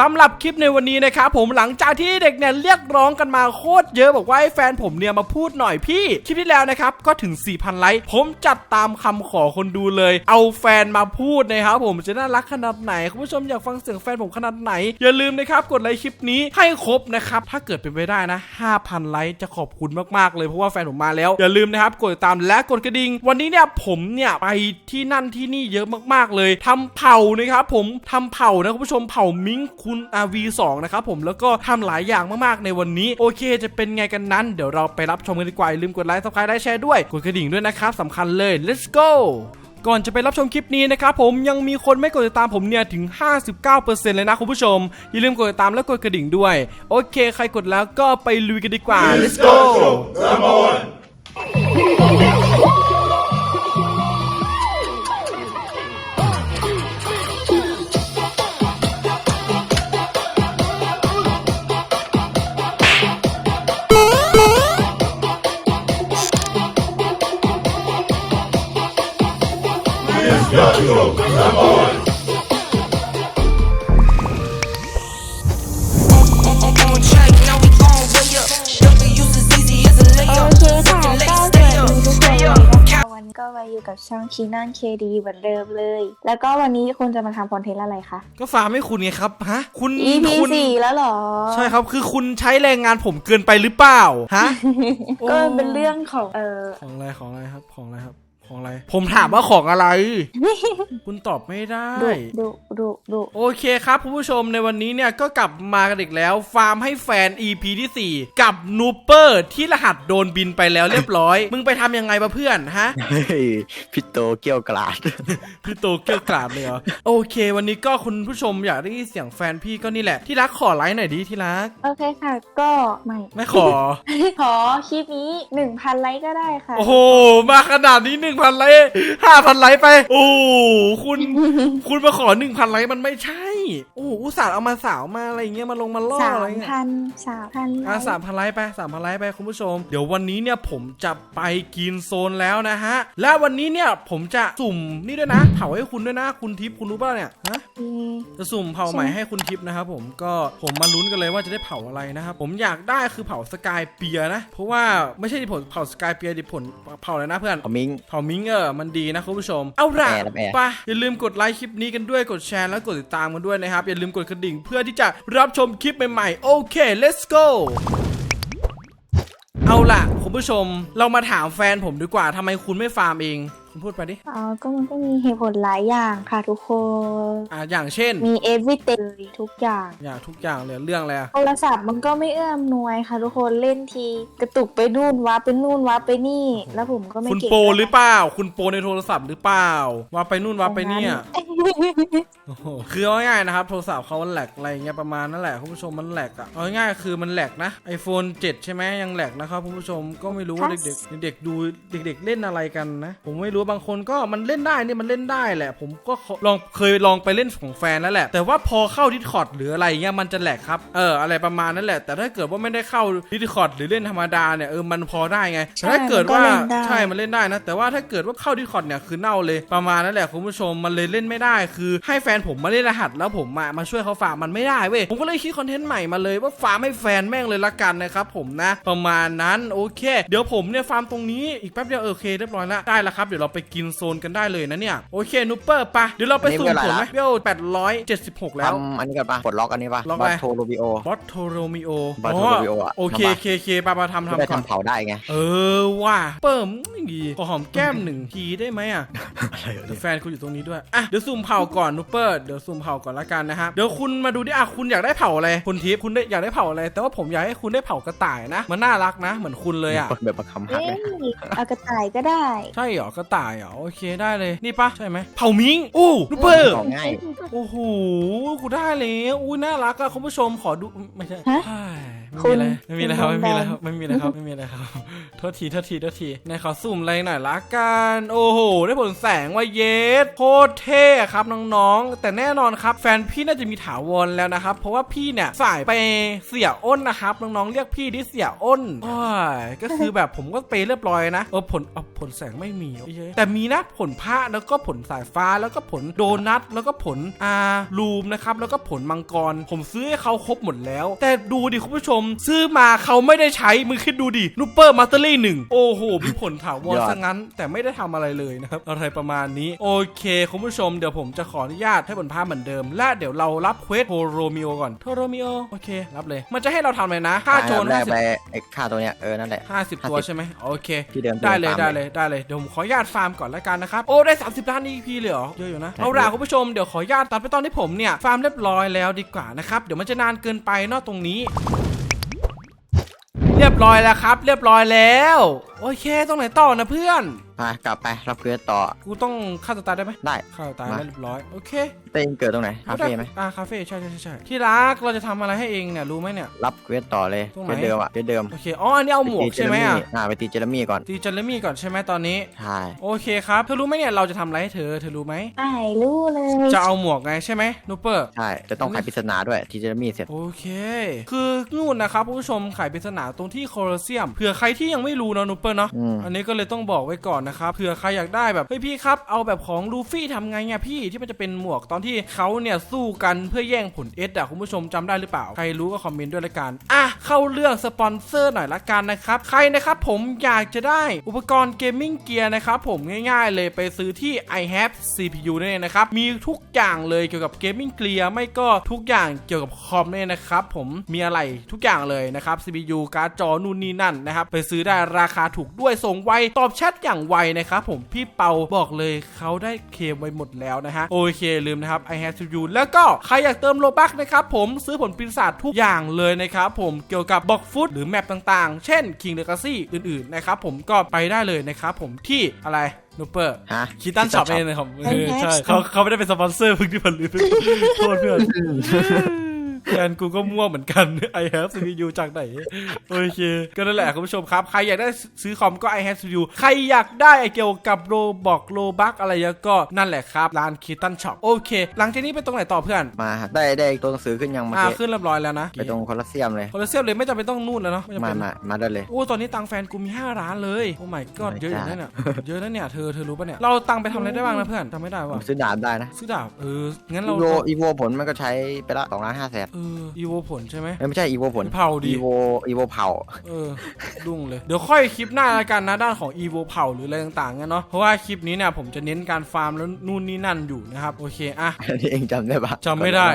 สำหรับคลิปในวันนี้นะครับผมหลังจากที่เด็กเนี่ยเรียกร้องกันมาโคตรเยอะบอกว่าให้แฟนผมเนี่ยมาพูดหน่อยพี่ คลิปที่แล้วนะครับก็ถึง 4,000 ไลค์ผมจัดตามคำขอคนดูเลย เอาแฟนมาพูดนะครับผมจะน่ารักขนาดไหนคุณผู้ชมอยากฟังเสียงแฟนผมขนาดไหน อย่าลืมนะครับกดไลค์คลิปนี้ให้ครบนะครับถ้าเกิดเป็นไปได้นะ 5,000 ไลค์จะขอบคุณมากๆเลยเพราะว่าแฟนผมมาแล้วอย่าลืมนะครับกดตามและกดกระดิ่งวันนี้เนี่ยผมเนี่ยไปที่นั่นที่นี่เยอะมากๆเลยทำเผานะครับผมทำเผานะคุณผู้ชมเผามิงคุณอาวีสองนะครับผมแล้วก็ทำหลายอย่างมากๆในวันนี้ โอเคจะเป็นไงกันนั้น เดี๋ยวเราไปรับชมกันดีกว่าลืมกดไลค์ซับสไครต์ได้แชร์ด้วย กดกระดิ่งด้วยนะครับสำคัญเลย let's go ก่อนจะไปรับชมคลิปนี้นะครับผมยังมีคนไม่กดติดตามผมเนี่ยถึง 59%เลยนะคุณผู้ชม อย่าลืมกดติดตามและกดกระดิ่งด้วย โอเค ใครกดแล้วก็ไปลุยกันดีกว่า let's go on ก็มาอยู่กับช่องชีนันเคดีเหมือนเดิมเลย แล้วก็วันนี้คุณจะมาทำคอนเทนต์อะไรคะ ก็ฟาร์มให้คุณไงครับฮะคุณ EP คุณสี่แล้วเหรอ ใช่ครับคือคุณใช้แรงงานผมเกินไปหรือเปล่าฮะ ก็มันเป็นเรื่องของเออของอะไรของอะไรครับของอะไรครับ ของอะไร ผมถามว่าของอะไร คุณตอบไม่ได้ ดุดุดุดุโอเคครับคุณผู้ชมในวันนี้เนี่ยก็กลับมากันอีกแล้ว ฟาร์มให้แฟน EP ที่ 4 กับนูเปอร์ที่รหัสโดนบินไปแล้วเรียบร้อย มึงไปทำยังไงมาเพื่อนฮะ เฮ้ยพี่โตเกี่ยวกลาด พี่โตเกลียวกราดเลยเหรอ โอเค วันนี้ก็คุณผู้ชมอยากได้ยินเสียงแฟนพี่ก็นี่แหละ ที่รักขอไลค์หน่อยดิที่รัก โอเคค่ะ ก็ไม่ ไม่ขอ ขอคลิปนี้หนึ่งพันไลค์ก็ได้ค่ะ โอ้โห มาขนาดนี้หนึ่งพันไลค์ห้าพันไลค์ไป โอ้โหคุณ คุณมาขอหนึ่งพันไลค์มันไม่ใช่ โอ้โหอุตส่าห์เอามาสาวมาอะไรอย่างเงี้ยมาลงมาล่อสาอะไรมเงี้ยพันสามพันไลอะค์สามพันไลค์ไปสามพันไลค์ไปคุณผู้ชม เดี๋ยววันนี้เนี่ยผมจะไปกินโซนแล้วนะฮะ และวันนี้เนี่ยผมจะสุ่มนี่ด้วยนะ เผาให้คุณด้วยนะ คุณทิพย์คุณรู้ป่ะเนี่ยฮะเอ๊ะจะสุ่มเผาใหม่ให้คุณทิพย์นะครับผมก็ผมมาลุ้นกันเลยว่าจะได้เผาอะไรนะครับผมอยากได้คือเผาสกายเปียร์นะ เพราะว่าไม่ใช่ผลเผาสกายเปียร์ดิผลเผาอะไรนะเพื่อนเอามิง เผามิงเออมันดีนะคุณผู้ชม เอาล่ะแอร์รับแอร์ ไปอย่าลืมกดไลค์คลิปนี้กันด้วยกดแชร์แล้วกดติดตามกันด้วยนะครับ อย่าลืมกดกระดิ่งเพื่อที่จะรับชมคลิปใหม่ๆ โอเค let's go เอาล่ะ คุณผู้ชมเรามาถามแฟนผมดีกว่าทำไมคุณไม่ฟาร์มเอง คุณพูดไปดิ อ๋อ ก็มันก็มีเหตุผลหลายอย่างค่ะทุกคน อ่าอย่างเช่น มี everything เลยทุกอย่าง อย่างทุกอย่างเลยเรื่องอะไรอะโทรศัพท์มันก็ไม่เอื้อมหน่วยค่ะทุกคนเล่นทีกระตุกไปนู่นว้าไปนู่นว้าไปนี่ แล้วผมก็ไม่คุณเก่งโปรหรือเปล่า คุณโปรในโทรศัพท์หรือเปล่า ว่าไปนู่นว่าไปเนี่ยโอ้โห คือเอาง่ายๆนะครับโทรศัพท์เขามันแหลกอะไรอย่างเงี้ยประมาณนั่นแหละคุณผู้ชมมันแหลกอะเอาง่ายๆคือมันแหลกนะ iPhone 7 ใช่ไหมยังแหลกนะครับคุณผู้ชมก็ไม่รู้ว่าเด็กๆเด็กๆดูเด็ก ๆ เล่นอะไรกันนะ ผมไม่รู้บางคนก็มันเล่นได้เนี่ยมันเล่นได้แหละ ผมก็ลองเคยลองไปเล่นของแฟนแล้วแหละ แต่ว่าพอเข้าดิสคอร์ดหรืออะไรเงี้ยมันจะแหลกครับเอออะไรประมาณนั้นแหละแต่ถ้าเกิดว่าไม่ได้เข้าดิสคอร์ดหรือเล่นธรรมดาเนี่ยเออมันพอได้ไงแต่ถ้าเกิดว่าใช่มันเล่นได้นะ แต่ว่าถ้าเกิดว่าเข้าดิสคอร์ดเนี่ยคือเน่าเลยประมาณนั้นแหละคุณผู้ชมมันเลยเล่นไม่ได้คือให้แฟนผมมาเล่นรหัสแล้วผมมามาช่วยเขาฟาร์มมันไม่ได้เว้ยผมก็เลยคิดคอนเทนต์ใหม่มาเลยว่าฟาร์มให้แฟนแม่งเลยละกันนะครับผมนะประมาณนั้นโอเค เดี๋ยวผมเนี่ยฟาร์มตรงนี้อีกแป๊บเดียวเออโอเคเรียบร้อยแล้วได้แล้วครับเดี๋ยวเราไปกินโซนกันได้เลยนะเนี่ยโอเคนูเปอร์ปะเดี๋ยวเราไปสุ่มผลไหมเบล876แล้วทำอันนี้กันปะปลดล็อกอันนี้ปะล็อกบัอะไรตโทโรบิโอบอสโทโรมิโอบัตโทโรมิโออะโอเคทำปะเคเคปาปาทำจะได้ทำก่อนทำเผาได้ไงเออว่ะเปิ่มดีขอหอมแก้มหนึ่งทีได้ไหมอะอะไรวะเดี๋เนี่ยวยแฟนคุณอยู่ตรงนี้ด้วยอะเดี๋ยวซูมเผาก่อนนูเปอร์เดี๋ยวซูมเผาก่อนละกันนะครับเดี๋ยวคุณมาดูดิอะคุณอยากได้เผาอะไรคุณทิพย์คุณได้อยากได้เผาอะไร แต่ว่าผมอยากให้คุณได้เผากระต่ายนะ มันน่ารักนะ เหมือนคุณเลยอะ แบบประคำหักเอ้เลยยเอากระต่ายก็ได้ ใช่เหรอกระต่ายเหรอโอเคได้เลยนี่ปะใช่ไหมเผามิงอู้นูเปอร์ของง่าย โอ้โห กูได้แล้วอุ้ยน่ารักอะคุณผู้ชมขอดู ไม่ใช่ฮะเฮ้ย คุณไม่มีอะไรไม่มีอะไรครับไม่มีอะไรครับไม่มีอะไรครับไม่มีอะไรครับโทษทีโทษทีโทษทีในขอสุ่มอะไรหน่อยละกันโอ้โหได้ผลแสงว่าเยสโคตรเท่ครับน้องๆ แต่แน่นอนครับ แฟนพี่น่าจะมีถาวรแล้วนะครับ เพราะว่าพี่เนี่ยสายไปเสียอ้นนะครับน้องๆเรียกพี่ที่เสียอ้นโอ้ยก็คือแบบผมก็ไปเรียบร้อยนะเออผลเอาผลแสงไม่มีโอเคแต่มีนะผลพระแล้วก็ผลสายฟ้าแล้วก็ผลโดนัทแล้วก็ผลอารูมนะครับแล้วก็ผลมังกร ผมซื้อให้เขาครบหมดแล้ว แต่ดูดิคุณผู้ชมซื้อมาเขาไม่ได้ใช้มึงคิดดูดินูเปอร์มาสเตอรี่หนึ่งโอ้โหมีผลถาวรยอด ซะงั้น แต่ไม่ได้ทำอะไรเลยนะครับ อะไรประมาณนี้ โอเค คุณผู้ชมเดี๋ยวผมจะขออนุญาตให้ผลภาพเหมือนเดิม และเดี๋ยวเรารับเควสโทโรมิโอก่อนโทโรมิโอโอเค รับเลย มันจะให้เราทำอะไรนะฆ่าโจรแรห้ากสิบ ไปไอ้ค่าตัวเนี้ยเออนั่นแหละ ห้าสิบตัวใช่ไหมโอเค ที่เดิมได้เลยตามได้เลยได้เลยเดี๋ยวผมขออนุญาตฟาร์มก่อนแล้วกันนะครับ โอ้ได้ 30 ล้าน EP เลยเหรอเยอะอยู่นะ เอาล่ะคุณผู้ชมเดี๋ยวขออนุญาตตัดไปตอนที่ผมเนี่ย ฟาร์มเรียบร้อยแล้วดีกว่านะครับ เดี๋ยวมันจะนานเกินไปเนอกตรงนี้ เรียบร้อยแล้วครับ เรียบร้อยแล้วโอเคตรงไหนต่อนะเพื่อน ไปกลับไปรับเควสต่อ กูต้องฆ่าตัวตายได้ไหมได้ฆ่าตัวตายมาแล้วเรียบร้อยโอเคเต้งเกิดตรงไหนคาเฟ่ไหมอ่าคาเฟ่ใช่ใช่ใช่ใช่ที่รักเราจะทำอะไรให้เองเนี่ยรู้ไหมเนี่ย รับเควสต่อเลยตรงไหนเควสเดิมอะเควสเดิมโอเคอ๋ออันนี้เอาหมวกใช่ไหมอะอ่าไปตีเจอร์มี่ก่อนตีจันเลมี่ก่อนใช่ไหมตอนนี้ ใช่โอเคครับเธอรู้ไหมเนี่ยเราจะทำอะไรให้เธอเธอรู้ไหมไม่รู้เลยจะเอาหมวกไงใช่ไหมนูเปอร์ ใช่จะต้องไขปริศนาด้วยตีเจอร์มี่เสร็จ โอเค คือนู่นนะครับคุณผู้ชมขายปริศนาตรงที่โคลอเซียมเผื่อใครที่ยังไม่รู้เนอะนูเปอร์เนาะอืมอันนี้ก็เลยต้องบอกไว้ก่อนนะครับเผื่อใครอยากได้แบบเฮ้ยพี่ครับเอาแบบของลูฟี่ทำไงเนี่ยพี่ที่มันจะเป็นหมวกตอนที่เขาเนี่ยสู้กันเพื่อแย่งผลเอสอะคุณผู้ชมจำได้หรือเปล่า ใครรู้ก็คอมเมนต์ด้วยละกันอะเข้าเรื่องสปอนเซอร์หน่อยละกันนะครับใครนะครับผมอยากจะได้อุปกรณ์เกมมิ่งเกียร์นะครับผมง่ายๆ เลยไปซื้อที่ i have CPU นั่นเองนะครับมีทุกอย่างเลยเกี่ยวกับเกมมิ่งเกียร์ไม่ก็ทุกอย่างเกี่ยวกับคอมเนี่ยนะครับผมมีอะไรทุกอย่างเลยนะครับ CPU การ์ดจอนู่นนี่นั่นนะครับไปซื้อได้ราคาถูกด้วยส่งไวตอบแชทอย่างไวนะครับผมพี่เปาบอกเลยเขาได้เคลมไว้หมดแล้วนะฮะโอเคลืมนะครับ i have CPU แล้วก็ใครอยากเติมโลบักนะครับผมซื้อผลปีศาจทุกอย่างเลยนะครับผมเกี่ยวกับบอกฟุตหรือแมปต่างๆ เช่น King Legacy อื่นๆนะครับผมก็ไปได้เลยนะครับผมที่อะไรนูเปอร์ฮะคิดตันช็อปเองนะครับเออใช่เขาเขาไม่ได้เป็นสปอนเซอร์เพิ่งที่ผลิตโทษเพื่อน แฟนกูก็มั่วเหมือนกัน I have CPU จากไหน โอเค ก็นั่นแหละคุณผู้ชมครับ ใครอยากได้ซื้อคอมก็ I have CPU ใครอยากได้เกี่ยวกับโรบอกโลบักอะไรก็นั่นแหละครับ ร้านคิตันช็อปโอเค หลังจากนี้ไปตรงไหนต่อเพื่อน มาได้ได้ตัวหนังสือขึ้นยังเมื่ออ่ากี้ขึ้นเรียบร้อยแล้วนะไปตรงโคลอสเซียมเลยโคลอเซียมเลยไม่จำเป็นต้องนู่นแล้วเนาะไจำมาเป็นมามาได้เลย โอ้ตอนนี้ตังค์แฟนกูมี5ล้านเลยโอ้ my god ไม่เยอะอยู่ได้นะเนี่ยเยอะนะเนี่ยเธอเธอรู้ปะเนี่ยเราตังค์ไปทำอะไรได้บ้างนะเพื่อนจำไม่ได้ผมว่ะซื้อดาบได้นะซื้อดาบเอองั้นอีเราโวอีโวผลมันก็ใช้ไปละสองล้านห้าแสนเอออีโวผลใช่ไหมไม่ใช่อีโวผลเผาดิ อีโวอีโวเผา เออดุ้งเลย เดี๋ยวค่อยคลิปหน้าละกันนะด้านของ EVO เผาหรืออะไรต่างๆงั้นเนาะเพราะว่าคลิปนี้เนี่ยผมจะเน้นการฟาร์มแล้วนู่นนี่นั่นอยู่นะครับ โอเคอะอันนี้เองจำได้ปะจำไม่ได้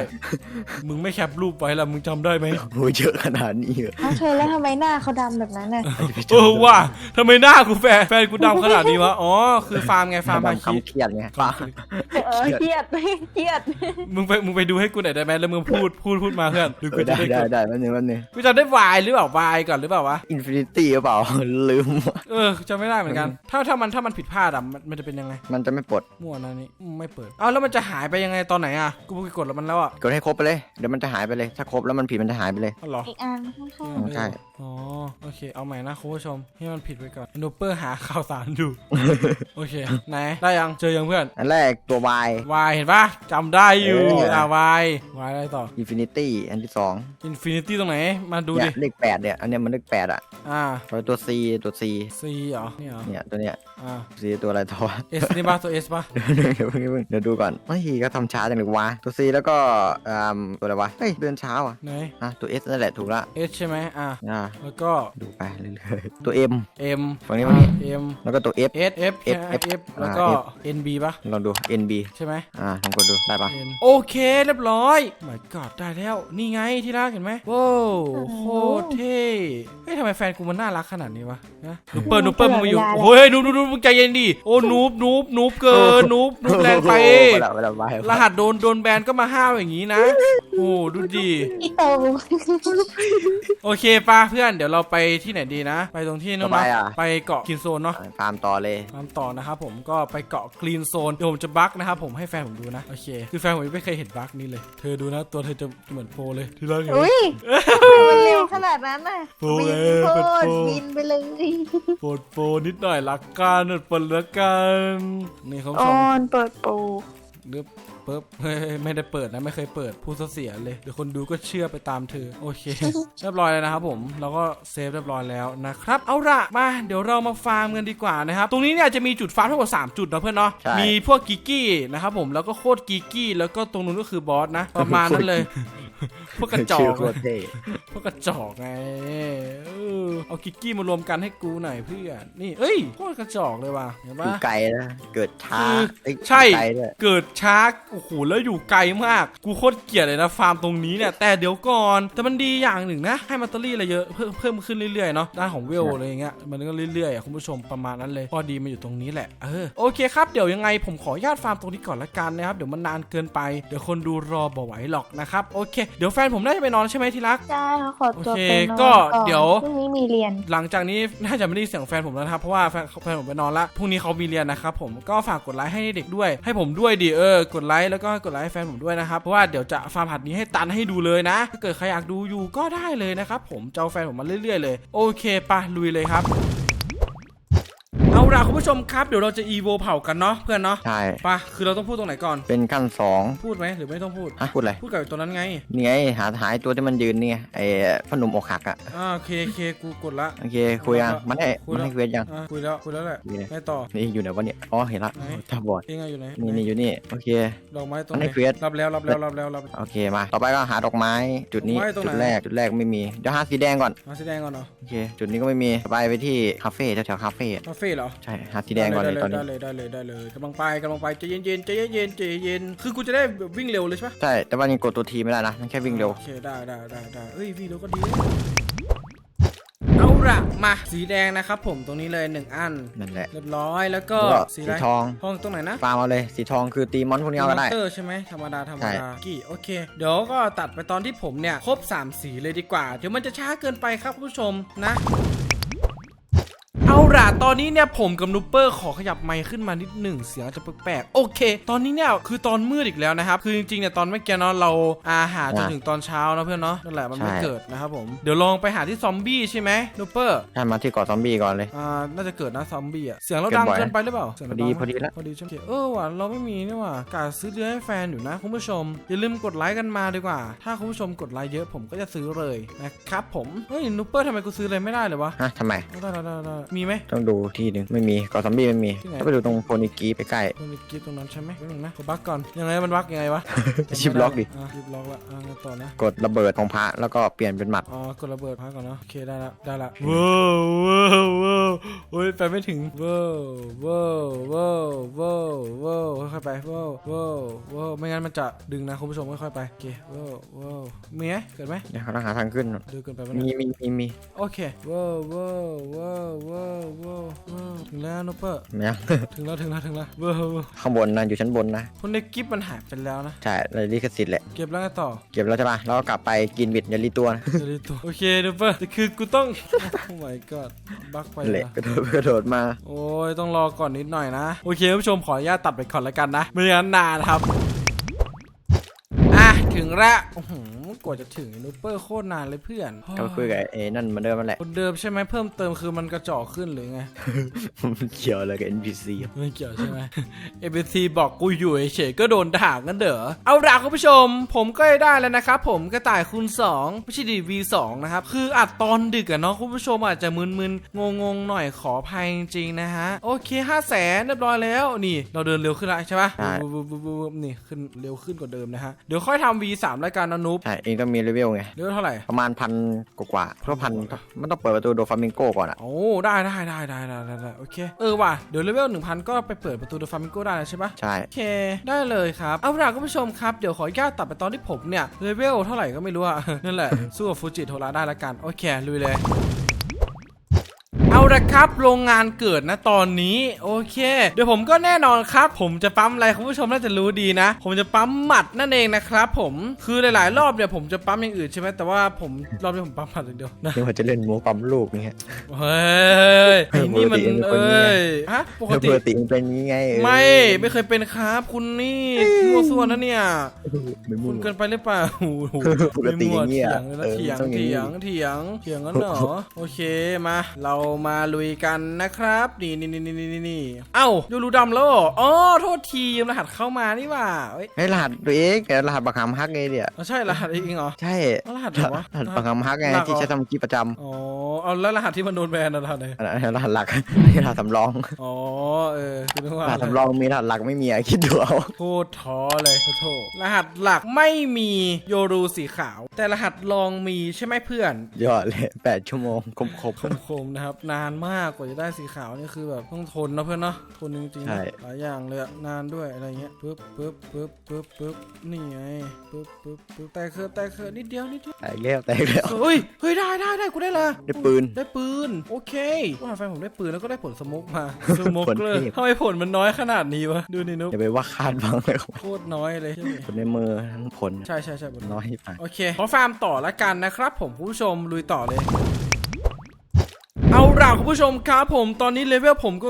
มึงไม่แคปรูปไว้ละมึงจำได้ไหมโอ้ยเยอะขนาดนี้เหรอเอาเธอแล้วทำไมหน้าเขาดำแบบนั้นน่ะเออว่าทำไมหน้ากูแฟนแฟนกูดำขนาดนี้วะอ๋อคือฟาร์มไงฟาร์มบาคคีำเครียดไงป้าเออเครียด เครียด มึงไปมึงไปดูให้กูหน่อยได้ไหมแล้วมึงพูดพูดพูดมาเพื่อนหรือเอกูอจะได้ได้ได้กดได้แป๊บนึงแป๊บนึงกูจำได้วายหรือเปล่าวายก่อนหรือเปล่าวะอินฟินิตี้หรือเปล่า ลืม เออจำไม่ได้เหมือนกัน ถ้าถ้ามันถ้ามันผิดพลาดอะมันมันจะเป็นยังไงมันจะไม่ปลดมั่วนะนี่อืมไม่เปิดเอาแล้วมันจะหายไปยังไงตอนไหนอะกูไปกดแล้วมันแล้วอะกดให้ครบไปเลยเดี๋ยวมันจะหายไปเลย ถ้าครบแล้วมันผิดมันจะหายไปเลย อ๋อเหรอ อีกอันข้างอืมใช่ อ๋อ โอเค เอาใหม่นะคุณผู้ชม ให้มันผิดไปก่อนนูเปอร์หาข่าวสารดู โอเค ไหน ได้ยัง เจอยังเพื่อน อันแรกตัว Y วายเห็นปะจำได้อยู่ เอออ่ อะวายวายอะไรต่อ Infinity อันที่สองอินฟินิตี้ตรงไหน มาดูเนี่ดิ ยเลขแปดเนี่ย อันเนี้ยมันเลขแปดอะอ่าตัวตัว C ตัว C ซีเหรอนี่เหรอเนี่ยตัวเนี้ย อ่า C ตัวอะไรตัววะ เอสนี่ปะตัวเอสปะเดี๋ยวเพิ่งเพิ่งเดี๋ยวดูก่อนเฮ้ยก็ทำช้าจังเลยวะตัว C แล้วก็อ่าตัวอะไรวะ เฮ้ยเดือนเช้าอะไหนอะตัว S นั่นแหละถูกละเอสใช่ไหมอ่าอ่าแล้วก็ดูไปเรื่อยๆตัว M เอ็มฝั่งนี้ฝั่งนี้ เอ็มแล้วก็ตัว F S F F F F แล้วก็อ่า N B ปะลองดู NB ใช่ไหมอ่าลองกดดู ได้ปะ N โอเคเรียบร้อย my god ได้แล้วนี่ไงที่รักเห็นไหมว้าวโคตรเท่เฮ้ยทำไมแฟนกูมันน่ารักขนาดนี้วะนะนูเปิดนูเปิดมึงมาอยู่โอ้ยนูนูนูมึงใจเย็นดิโอ้นูบนูบนูบเกินนูบนูบแรงไปโอ้โหเวลาเวลาไปรหัสโดนโดนแบนก็มาห้าวอย่างนี้นะโอ้ดูดิๆพี่โตโอเคป่ะเพื่อนเดี๋ยวเราไปที่ไหนดีนะ ไปตรงที่นู้นไปเนาะอะไปเกาะกินโซนเนาะฟาร์มต่อเลยตามต่อนะครับผมก็ไปเกาะกรีนโซนเดี๋ยวผมจะบั๊กนะครับผมให้แฟนผมดูนะโอเคคือแฟนผมยังไม่เคยเห็นบั๊กนี้เลย เธอดูนะ ตัวเธอจะเหมือนโปรเลยที่รักเห็นไหม อุ้ยมันเร็วขนาดนั้นน่ะโอ้บิยนโคเป็นตรโปร บินไปเลยโปรดโปรนิดหน่อยละกันเปิดละกันนี่เขาอชมอนเปิดปูเดือบ ปึ๊บเฮ้ยไม่ได้เปิดนะไม่เคยเปิดพูดซะเสียเลยเดี๋ยวคนดูก็เชื่อไปตามเธอโอเค เรียบร้อยแล้วนะครับผมเราก็เซฟเรียบร้อยแล้วนะครับเอาละมาเดี๋ยวเรามาฟาร์มกันดีกว่านะครับตรงนี้เนี่ยจะมีจุดฟาร์มทั้งหมด3จุดนะเพื่อนเนาะใช่ มีพวกกิกกี้นะครับผมแล้วก็โคตรกิกกี้แล้วก็ตรงนู้นก็คือบอสนะประมาณนั้นเลย พวกกระจอชื่อกโคตรเท่ พวกกระจอกไงเอ อเอากิกกี้มารวมกันให้กูหน่อยเพื่อนนี่เอ้ยโคตรกระจอกเลยว่ะเห็นคือปะไกลนะเกิดช้าคือเอ้ยใช่ ไกลด้วยเกิดช้าโอ้โหแล้วอยู่ไกลมาก กูโคตรเกลียดเลยนะฟาร์มตรงนี้เนี่ย แต่เดี๋ยวก่อน แต่มันดีอย่างหนึ่งนะ ให้มัตเตอรี่อะไรเยอะเพิ่มเพิ่มขึ้นเรื่อยๆเนาะด้านของเวลอะไรอย่างเงี้ยมันก็เรื่อยๆอะคุณผู้ชมประมาณนั้นเลยพอดีมาอยู่ตรงนี้แหละเออโอเคครับเดี๋ยวยังไงผมขออนุญาตฟาร์มตรงนี้ก่อนละกันนะครับเดี๋ยวมันนานเกินไปเดี๋ยวคนดูรอบ่ไหวหรอกนะครับโอเค เดี๋ยวแฟนผมน่าจะไปนอนใช่ไหมที่รักใช่ค่ะขอตัวโอเคไปนอนก็อนเดี๋ยว พรุ่งนี้มีเรียน หลังจากนี้น่าจะไม่ได้เสียงแฟนผมแล้วนะครับเพราะว่าแฟนแฟนผมไปนอนละพรุ่งนี้เขามีเรียนนะครับผมก็ฝากกดไลค์ให้เด็กด้วย ให้ผมด้วยดีเออกดไลค์แล้วก็กดไลค์ให้แฟนผมด้วยนะครับเพราะว่าเดี๋ยวจะฟาร์มหัดนี้ให้ตันให้ดูเลยนะถ้าเกิดใครอยากดูอยู่ก็ได้เลยนะครับผมจะเอาแฟนผมมาเรื่อยๆเลย โอเคปะลุยเลยครับ คุณผู้ชมครับเดี๋ยวเราจะอีโวเผากันเนาะเพื่อนเนาะใช่ปะคือเราต้องพูดตรงไหนก่อน เป็นขั้นสองพูดไหมหรือไม่ต้องพูด ฮะพูดอะไรพูดกับตัวนั้นไงนี่ไงหาหายตัวที่มันยืนนี่ไงไอ้พนมอกหักอะอ่าโอเคโอเคกูกดละ โอเคคุยยังมันให้คุยมันแล้ว ให้เควสยัง อ่าคุยแล้วคุยแล้วแหละนี่ไงไงต่อ นี่อยู่ไหนวะเนี่ยอ๋อเห็นละไหน ตาบอดเองอะอยู่ไหนนี่นี่อยู่นี่โอเค ดอกไม้ตรงมันไหนให้เควสรับแล้วรับแล้วรับแล้วรับ โอเคมาต่อไปก็หาดอกไม้จุดนี้ดอกไม้ตรงไหน จุดแรกจุดแรกไม่มีเดี๋ยวหาสีแดงก่อนมาสีแดงก่อนเนาะโอเคจุดนี้ก็ไม่มีต่อไปไปที่คาเฟ่แถวๆคาเฟ่อะคาเฟ่เหรอใช่หาสีแดงก่อนเลยตอนนี้ได้เลยได้เลยได้เลยกำลังไปกำลังไปใจเย็นเย็นๆใจเย็นเย็นๆใจเย็นๆคือกูจะได้แบบวิ่งเร็วเลยใช่ปะใช่แต่ว่ายังกดตัวทีไม่ได้นะมันแค่วิ่งเร็วโอเคได้ได้ได้ได้เอ้ยวิ่งเร็วก็ดีเอาละมาสีแดงนะครับผมตรงนี้เลยหนึ่งอันนั่นแหละเรียบร้อยแล้วก็แล้วก็สีสีอะไรทองห้องตรงไหนนะฟาร์มเอาเลยสีทองคือตีมอนพวกนี้เอาก็ได้มอนเตอร์ใช่ไหมธรรมดาธรรมใช่ดากี่โอเค เดี๋ยวก็ตัดไปตอนที่ผมเนี่ยครบ 3 สีเลยดีกว่าเดี๋ยวมันจะช้าเกินไปครับคุณผู้ชมนะ เอาล่ะตอนนี้เนี่ยผมกับนูเปอร์ขอขยับไมค์ขึ้นมานิดหนึ่งเสียงอาจจะแปลกๆโอเค ตอนนี้เนี่ยคือตอนมืดอีกแล้วนะครับ คือจริงๆเนี่ยตอนเมื่อกี้เนาะเราอาหาจนถึงตอนเช้านะเพื่อนเนาะนั่นแหละมันไม่เกิดนะครับผมเดี๋ยวลองไปหาที่ซอมบี้ใช่ไหมนูเปอร์ใช่มาที่เกาะซอมบี้ก่อนเลยอ่าน่าจะเกิดนะซอมบี้อะเสียงเราดังเกิดบ่อยเกินไปหรือเปล่าเสียงเราพอดีดังไหมพอดีละพอดีใช่ไหมเออว่ะเราไม่มีนี่ว่ะกาซื้อเรือให้แฟนอยู่นะคุณผู้ชม อย่าลืมกดไลค์กันมาดีกว่า ถ้าคุณผู้ชมกดไลค์เยอะผมก็จะซื้อเลยนะครับผมเฮ้ยนูเปอร์ทำไมกูซื้อเลยไม่ได้เลยวะฮะทำไมได้ได้ได้ได้มีไหม ต้องดูที่หนึ่งไม่มีเกาะซอมบี้ไม่มีที่ไหนต้องไปดูตรงโพนิกีไปใกล้ มันมีกิฟตรงนั้นใช่ไหมแป๊บนึงนะกดบั๊กก่อน ยังไงมันบั๊กยังไงวะ ชิปล็อกดิอะชิปล็อกละอะงั้นต่อนะ กดระเบิดของพระแล้วก็เปลี่ยนเป็นหมัด อ๋อกดระเบิดพักก่อนเนาะโอเคได้ละได้ละว้าวว้าวว้าว โอ้ยไปไม่ถึงว้าวว้าวว้าวว้าวว้าวค่อยๆไปว้าวว้าวว้าวไม่งั้นมันจะดึงนะคุณผู้ชมค่อยๆไปโอเคว้าวว้าวมีไหมเกิดไหมเดี๋ยวเขาต้องหาทางขึ้นดึงเกินไปไหมมีเนี่ยมีมีมีโอเคว้าวว้าวว้าวว้าวว้าวว้าวถึงแล้วนุปเปอร์เนี่ยถึงแล้วถึงแล้วถึงแล้วว้าวว้าวข้างบนนะอยู่ชั้นบนนะคนในกิฟมันหายไปแล้วนะใช่เลยลิขสิทธิ์แหละเก็บแล้วไงต่อ เก็บแล้วใช่ป่ะแล้วก็กลับไปกินบิดอย่ารีตัวนะเดี๋ยวดูตัวโอเคนุปเปอร์แต่คือกูต้องโอ้ my god บักไปเหล็กละกระโดดกระโดดมา โอ้ยต้องรอก่อนนิดหน่อยนะ โอเคท่านผู้ชมขออนุญาตตัดไปก่อนแล้วกันนะไม่งั้นนานครับ อะ ถึงแล้ว อื้อหือกว่าจะถึงนูเปอร์โคตรนานเลยเพื่อนก็คุยกับไอ้นั่นเหมือนเดิมนั่นแหละ คนเดิมใช่ไหมเพิ่มเติมคือมันกระจอกขึ้นหรือไง มันเกี่ยวอะไรกับ NPC อะไม่เกี่ยวใช่ไหมเอเบซีบอกกูอยู่เฉยๆก็โดนด่ากันเด้อเอาล่ะคุณผู้ชม ผมก็ได้แล้วนะครับ ผมกระต่ายคูณ2ไม่ใช่ดี V2 นะครับ คืออัดตอนดึกอะเนาะคุณผู้ชมอาจจะมึนๆ งงๆ หน่อยขออภัยจริงๆนะฮะ โอเค 5 0 0แสนเรียบร้อยแล้วนี่ เราเดินเร็วขึ้นแล้วใช่ปะปุ๊บปุ๊บปุ๊บปุ๊บนี่ขึ้นเร็วขึ้นกว่าเดิมนะฮะ เดี๋ยวค่อยทำ V3 รายการนะนุ๊บ ใช่เองต้องมีเลเวลไงเร็วเท่าไหร่ ประมาณพันกว่าๆเพราะพันมันต้องเปิดประตูโดฟามิงโกก่อนอะ โอ้ได้ได้ได้ได้ได้ได้ได้โอเค เออว่ะ เดี๋ยวเลเวล1,000ก็ไปเปิดประตูเดอะฟามิงโกได้แล้วใช่ปะใช่ โอเค ได้เลยครับ เอาล่ะคุณผู้ชมครับ เดี๋ยวขออนุญาตตัดไปตอนที่ผมเนี่ยเลเวลเท่าไหร่ก็ไม่รู้อะนั่นแหละสู้กับฟูจิโทระได้ละกัน โอเคลุยเลยเอา ละครับโรงงานเกิดนะตอนนี้โอเค เดี๋ยวผมก็แน่นอนครับ ผมจะปั๊มอะไรคุณผู้ชมน่าจะรู้ดีนะ ผมจะปั๊มหมัดนั่นเองนะครับผมคือหลาย ๆ รอบเนี่ยผมจะปั๊มอย่างอื่นใช่ไหมแต่ว่าผมรอบนี้ผมปั๊มหมัดอย่างเดียวนะนี่ว่าจะเล่นมูปั๊มลูกนี่ฮะเฮ้ยไอ้นี่มันปกติเป็นคนเอนี้ไง้ยฮะปกปติกติมันเป็นงี้ไงเออไม่ไม่เคยเป็นครับ คุณนี่มั่วซั่วนะเนี่ยไม่มุ่คุงณเกินไปหรือเปล่าโอ้โหปกติอย่างเงี้ยเถียงเลยนะเออเถียงต้องอย่างนี้เถียงเถียงเถียงกันเหรอโอเคมาเรามาลุยกันนะครับ นี่นี่นี่นี่นี่นี่เอ้ายูรูดำแล้วเหรออ๋อโทษทียืมรหัสเข้ามานี่หว่าเอ้ยไอ้ยรหัสตัวเองแกรหัสบักหำฮักไงเดียเอาใช่รหัสเองเหรอใช่รหัสไหนวะรหัสบักหำฮักไงหลักเหรอที่ใช้ทำคลิปประจอ๋อเอาแล้วรหัสที่มันโดนแบนอะรหัสไหนำอันนั้นรหัสหลักนี่รหัสสำรองอ๋อเออคือนึกว่ารหัสสำรองมีรหัสหลักไม่มีอะคิดดูเอาโคตรท้อเลยขอโทษรหัสหลักไม่มีโยรูสีขาว แต่รหัสรองมีใช่ไหมเพื่อนยอดเลยแปดชั่วโมงครบครบคมๆนะครับนานมากกว่าจะได้สีขาวนี่คือแบบต้องทนนะเพื่อนเนาะทนจริงๆใช่ นะหลายอย่างเลยอะนานด้วยอะไรเงี้ยปึ๊บปึ๊บปึ๊บปึ๊บปึ๊บนี่ไงปึ๊บปึ๊บปึ๊บแต่คือแต่คือนิดเดียวนิดเดียวแตกแล้วแตกแล้วเฮ้ยเฮ้ยได้ได้ได้กูได้ละ ได้ปืน ได้ปืน โอเคว่าแฟนผมได้ปืนแล้วก็ได้ผลสโมกมา สโมกผลเลยเทพ ทำไมผลมันน้อยขนาดนี้วะ ดูนี่นุ๊กอย่าไปว่าคาดหวังเลยโคตรน้อยเลยผลในมือทั้งผลใช่ใช่ใช่ผลน้อย น้อยไป โอเคขอฟาร์มต่อละกันนะครับผมคุณผู้ชมลุยต่อเลย เอาล่ะคุณผู้ชมครับผมตอนนี้เลเวลผมก็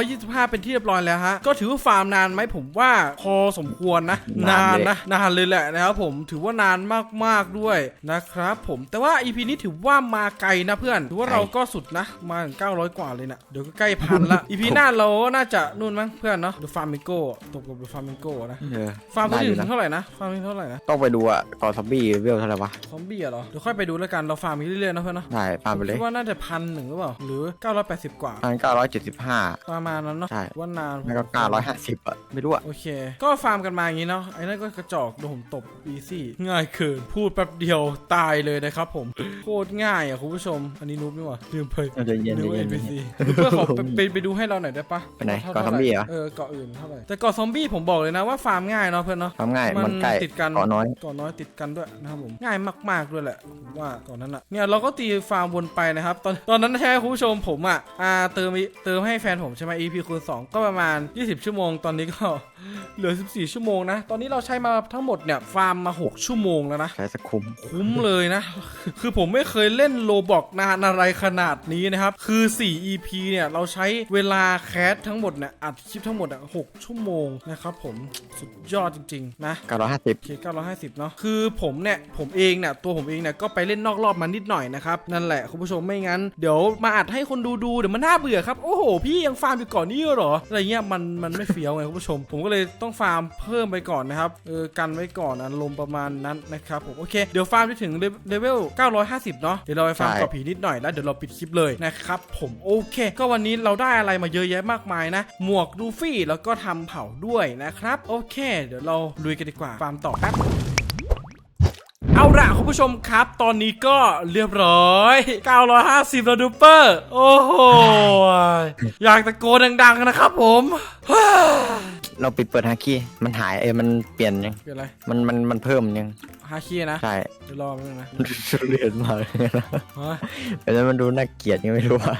925 เป็นที่เรียบร้อยแล้วฮะ ก็ถือว่าฟาร์มนานไหมผมว่าพอสมควรนะ นานนะนานเลยแหละนะครับผมถือว่านานมากๆด้วยนะครับผมแต่ว่า EP นี้ถือว่ามาไกลนะเพื่อนถือว่าเราก็สุดนะมาถึง900 กว่าเลยนะเดี๋ยวก็ใกล้พันละ EP หน้าเราก็น่าจะนู่นมั้งเพื่อนเนาะดูฟาร์มิโก้ตบกับดูฟาร์มิโก้นะเออฟาร์มตัวได้ออื่ยู่นนะเท่าไหร่นะฟาร์มนี้เท่าไหร่นะต้องไปดูอะก่อนซอมบี้เวลเท่าไหร่วะ ซอมบี้อะเหรอเดี๋ยวค่อยไปดูแล้วกันเราฟาร์มไปเรื่อยๆนะเพื่อนเนาะ ได้ฟาร์มไปเลย คิดว่าน่าจะพันหนึ่งหรือเปล่าหรือ 980 กว่าพันเก้าร้อยเจ็ดสิบห้า ประมาณนั้นเนาะใช่ ว่านานแล้วก็เก้าร้อยห้าสิบอะไม่รู้อะโอเค ก็ฟาร์มกันมาอย่างนี้เนาะไอ้นั่นก็กระจอกโดนผมตบอีซี่ง่ายเกินพูดแป๊บเดียวตายเลยนะครับผม โคตรง่ายอะคุณผู้ชม อันนี้นุ๊บนี่หว่าลืมไปเอาใจเย็นนึกว่า ใจเย็น NPC เพื่อขอไปไปไปดูให้เราหน่อยได้ปะไปไหนท่เกาะซอมบี้เหรอ เออเกาะอื่นเท่าไหร่แต่เกาะซอมบี้ผมบอกเลยนะว่าฟาร์มง่ายเนาะเพื่อนเนาะ ทำง่ายมันใกล้ติดกัน เกาะน้อย เกาะน้อยติดกันด้วยนะครับผมง่ายมากๆด้วยแหละผมว่าก่อนนั้นอะเนี่ยเราก็ตีฟาร์มวนไปนะครับ ตอนตอนนั้นใช่ไหมคุณผู้ชมผมอะอ่าเติมเติมให้แฟนผมใช่ไหม EP คูณ2ก็ประมาณ 20 ชั่วโมง ตอนนี้ก็ เหลือ 14 ชั่วโมงนะ ตอนนี้เราใช้มาทั้งหมดเนี่ย ฟาร์มมา 6 ชั่วโมงแล้วนะ ใช้สคุมคุ้มเลยนะ คือผมไม่เคยเล่นโลบอกนานอะไรขนาดนี้นะครับ คือ 4 EP เนี่ย เราใช้เวลาแคสทั้งหมดเนี่ย อัดคลิปทั้งหมดอะ 6 ชั่วโมงนะครับผม สุดยอดจริง ๆ นะเก้าร้อยห้าสิบโอเค950 เนาะคือผมเนี่ย ผมเองเนี่ย ตัวผมเองเนี่ย ก็ไปเล่นนอกรอบมานิดหน่อยนะครับ นั่นแหละคุณผู้ชม ไม่งั้น เดี๋ยวมาอัดให้คนดูดูเดี๋ยวมันน่าเบื่อครับโอ้โหพี่ยังฟาร์มอยู่ก่อนนี่เหรออะไรเงี้ยมันมันไม่เฟี้ยวไงคุณผู้ชม ผมก็เลยต้องฟาร์มเพิ่มไปก่อนนะครับเออกันไว้ก่อนอารมณ์ประมาณนั้นนะครับผมโอเคเดี๋ยวฟาร์มไปถึงเลเวล950 เนาะเดี๋ยวเราไปฟาร์มใช่เกาะผีนิดหน่อยแล้วเดี๋ยวเราปิดคลิปเลยนะครับผมโอเค ก็วันนี้เราได้อะไรมาเยอะแยะมากมายนะ หมวกลูฟี่แล้วก็ทำเผาด้วยนะครับ โอเค เดี๋ยวเราลุยกันดีกว่าฟาร์มต่อแป๊บ เอาละคุณผู้ชมครับ ตอนนี้ก็เรียบร้อย 950แล้วดูเปอร์ โอ้โห อยากตะโกนดังๆนะครับผมเราปิดเปิดฮาคีมันหายเออมันเปลี่ยนยัง เป็นอะไร มันมันมันเพิ่มยัง ฮาคีนะใช่เดี๋ยวรอแป๊บนึงนะเรียนมาเลยนะฮะแต่แล้วมันดูน่าเกลียดยังไม่รู้ว่า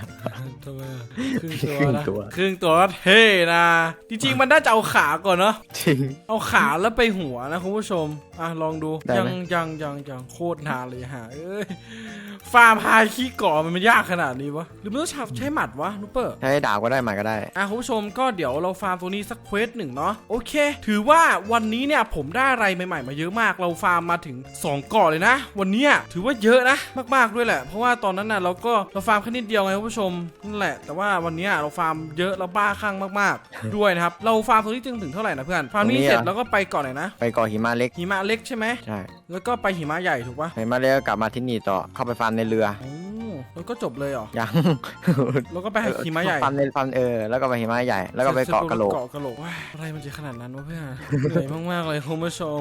ทำไมอะครึ่งตัวนะครึ่งตัว ครึ่งตัวก็เท่นะ จริงๆมันน่าจะเอาขาก่อนเนาะ จริง เอาขาแล้วไปหัวนะคุณผู้ชม อะลองดู ได้ยัไหม ยังยังยังโคตรนานเลยฮะเอ้ย ฟาร์มฮาคีก่อมันมันยากขนาดนี้วะ หรือมันต้องใช้หมัดวะนูเปอร์ ใช้ดาบก็ได้หมาก็ได้ อะคุณผู้ชมก็เดี๋ยวเราฟาร์มตัวนี้สักเควสหนึ่งเนาะโอเค ถือว่าวันนี้เนี่ยผมได้อะไรใหม่ๆมาเยอะมากเราฟาร์มมาถึง 2 เกาะเลยนะ วันเนี้ยถือว่าเยอะนะ มากๆด้วยแหละ เพราะว่าตอนนั้นน่ะเราก็เราฟาร์มแค่นิดเดียวไงคุณผู้ชมนั่นแหละ แต่ว่าวันเนี้ยเราฟาร์มเยอะแล้วบ้าคลั่งมากๆ ด้วยนะครับ เราฟาร์มตัวนี้จึงถึงเท่าไหร่นะเพื่อน ฟาร์มนี้ตรงนี้เสร็จเหรอแล้วก็ไปเกาะไหนนะ ไปก่อหิมะเล็ก หิมะเล็กใช่ไหมใช่ แล้วก็ไปหิมะใหญ่ถูกปะหิมะเล็กก็กลับมาที่นี่ต่อ เข้าไปฟาร์มในเรือโอ้ แล้วก็จบเลยเหรอ ยัง แล้วก็ไปหิมะใหญ่ฟาร์มในฟาร์มเออ แล้วก็ไปหิมะใหญ่ แล้วก็ไปเกาะกะโหลก เกาะกะโหลกว้ายอะไรมันจะขนาดนั้นวะเพื่อน เหนื่อยมากๆเลยคุณผู้ชม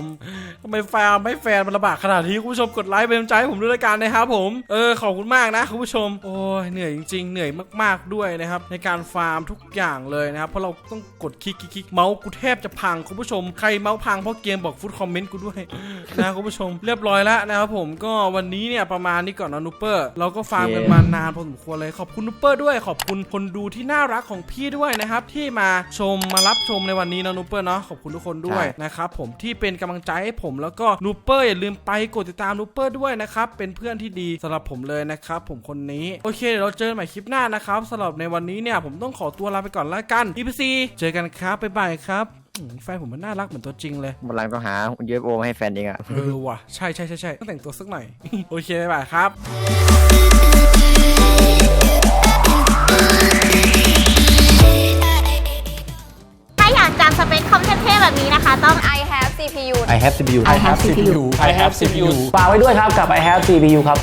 ทำไมฟาร์มไม่แฟนมันลำบากขนาดนี้คุณผู้ชมกดไลค์เป็นกำลังใจให้ผมด้วยละกันนะครับผม เออขอบคุณมากนะคุณผู้ชม โอ้ยเหนื่อยจริงๆ เหนื่อยมากๆด้วยนะครับในการฟาร์มทุกอย่างเลยนะครับเพราะเราต้องกดคลิกคลิกคลิกเมาส์กูแทบจะพังคุณผู้ชม ใครเมาส์พังเพราะเกมบอกฟุตคอมเมนต์กูด้วยนะคุณผู้ชม เรียบร้อยแล้วนะครับผมก็วันนี้เนี่ยประมาณนี้ก่อนนะนูเปอร์ เราก็ฟาร์มกันกันมานานพอสมควรเลยขอบคุณนูเปอร์ด้วย ขอบคุณคนดูที่น่ารักของพี่ด้วยนะครับ ที่มาชมมารับชมในวันนี้นะนูเปอร์เนาะขอบคุณทุกคนด้วยนะครับผมที่เป็นกำลังใจให้ผมแล้วก็นูเปอร์อย่าลืมไปกดติดตามนูเปอร์ด้วยนะครับเป็นเพื่อนที่ดีสำหรับผมเลยนะครับผมคนนี้โอเคเดี๋ยวเราเจอกันใหม่คลิปหน้านะครับสำหรับในวันนี้เนี่ยผมต้องขอตัวลาไปก่อนละกัน EPC เจอกันครับบ๊ายบายครับอืมแฟนผมมันน่ารักเหมือนตัวจริงเลยบนหลังต้องหา UFO มาให้แฟนเองอะเออว่ะ ใช่ใช่ใช่ใช่ต้องแต่งตัวสักหน่อย โอเคบ๊ายบายครับ ถ้าอยากจำสเปคคอมเท่ๆแบบนี้นะคะ ต้อง I have CPU I have CPU I have CPU I have CPU ฝากไว้ด้วยครับกับ I have CPU ครับ